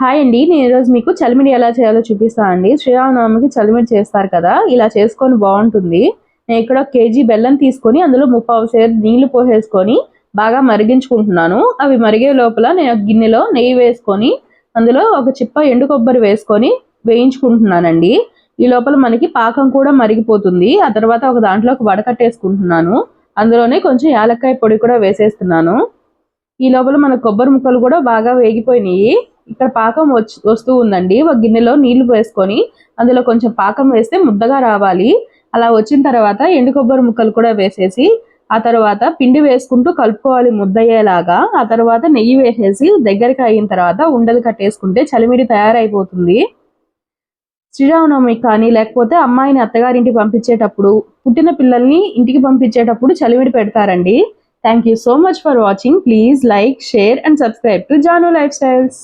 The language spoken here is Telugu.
హాయ్ అండి. నేను ఈరోజు మీకు చలిమిడి ఎలా చేయాలో చూపిస్తాను అండి. శ్రీరామనవమికి చలిమిడి చేస్తారు కదా. ఇలా చేసుకొని బాగుంటుంది. నేను ఇక్కడ ఒక కేజీ బెల్లం తీసుకొని అందులో ముప్పావు సేరు నీళ్ళు పోసేసుకొని బాగా మరిగించుకుంటున్నాను. అవి మరిగే లోపల నేను గిన్నెలో నెయ్యి వేసుకొని అందులో ఒక చిప్ప ఎండు కొబ్బరి వేసుకొని వేయించుకుంటున్నానండి. ఈ లోపల మనకి పాకం కూడా మరిగిపోతుంది. ఆ తర్వాత ఒక దాంట్లో ఒక వడకట్టేసుకుంటున్నాను అందులోనే కొంచెం యాలక్కాయ పొడి కూడా వేసేస్తున్నాను. ఈ లోపల మన కొబ్బరి ముక్కలు కూడా బాగా వేగిపోయినాయి. ఇక్కడ పాకం వస్తూ ఉందండి. ఒక గిన్నెలో నీళ్ళు వేసుకొని అందులో కొంచెం పాకం వేస్తే ముద్దగా రావాలి. అలా వచ్చిన తర్వాత ఎండు కొబ్బరి ముక్కలు కూడా వేసేసి ఆ తర్వాత పిండి వేసుకుంటూ కలుపుకోవాలి ముద్దయ్యేలాగా. ఆ తర్వాత నెయ్యి వేసేసి దగ్గరికి అయిన తర్వాత ఉండలు కట్టేసుకుంటే చలిమిడి తయారైపోతుంది. శ్రీరామనవమి కానీ లేకపోతే అమ్మాయిని అత్తగారింటికి పంపించేటప్పుడు పుట్టిన పిల్లల్ని ఇంటికి పంపించేటప్పుడు చలివిడి పెడతారండి. Thank you so much for watching please like share and subscribe to Janu life styles